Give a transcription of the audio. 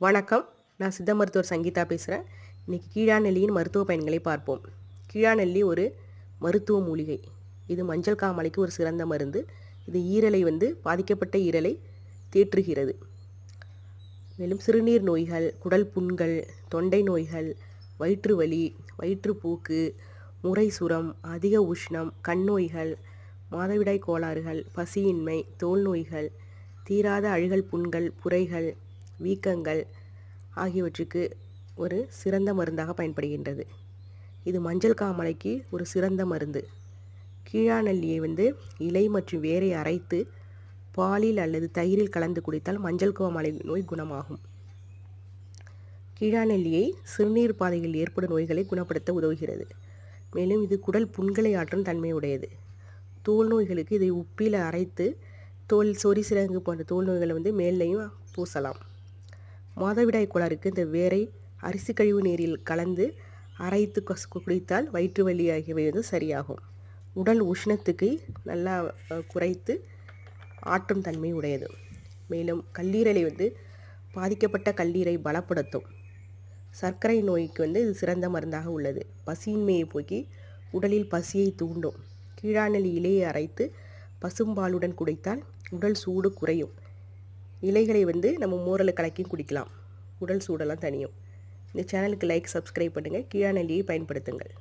வணக்கம். நான் சித்த மருத்துவர் சங்கீதா பேசுகிறேன் இன்றைக்கி கீழாநெல்லியின் மருத்துவ பயன்களை பார்ப்போம். கீழாநெல்லி ஒரு மருத்துவ மூலிகை. இது மஞ்சள் காமாலைக்கு ஒரு சிறந்த மருந்து. இது ஈரலை வந்து பாதிக்கப்பட்ட ஈரலை தேற்றுகிறது. மேலும் சிறுநீர் நோய்கள் குடல் புண்கள் தொண்டை நோய்கள் வயிற்று வலி வயிற்றுப்போக்கு முறை சுரம் அதிக உஷ்ணம் கண் நோய்கள் மாதவிடாய் கோளாறுகள் பசியின்மை தோல் நோய்கள் தீராத அழுகல் புண்கள் புரைகள் வீக்கங்கள் ஆகியவற்றுக்கு ஒரு சிறந்த மருந்தாக பயன்படுகின்றது. இது மஞ்சள் காமலைக்கு ஒரு சிறந்த மருந்து. கீழாநெல்லியை வந்து இலை மற்றும் வேரை அரைத்து பாலில் அல்லது தயிரில் கலந்து குடித்தால் மஞ்சள் காமலை நோய் குணமாகும். கீழாநெல்லியை சிறுநீர் பாதையில் ஏற்படும் நோய்களை குணப்படுத்த உதவுகிறது. மேலும் இது குடல் புண்களை ஆற்றும் தன்மையுடையது. தோல் நோய்களுக்கு இதை உப்பில் அரைத்து தோல் சொறி சிறங்கு போன்ற தோல் நோய்களை வந்து மேலேயும் பூசலாம். மாதவிடாய் கோளாறுக்கு இந்த வேரை அரிசி கழிவு நீரில் கலந்து அரைத்து குடித்தால் வயிற்று வலி ஆகியவை வந்து சரியாகும். உடல் உஷ்ணத்துக்கு நல்லா குறைத்து ஆற்றும் தன்மை உடையது. மேலும் கல்லீரலை வந்து பாதிக்கப்பட்ட கல்லீரை பலப்படுத்தும். சர்க்கரை நோய்க்கு வந்து இது சிறந்த மருந்தாக உள்ளது. பசியின்மையை போக்கி உடலில் பசியை தூண்டும். கீழாநெல்லி இலையை அரைத்து பசும்பாலுடன் குடித்தால் உடல் சூடு குறையும். இலைகளை வந்து நம்ம மோரலை கலக்கியும் குடிக்கலாம். உடல் சூடெல்லாம் தனியும். இந்த சேனலுக்கு லைக் சப்ஸ்கிரைப் பண்ணுங்கள் கீழாநெல்லியை பயன்படுத்துங்கள்.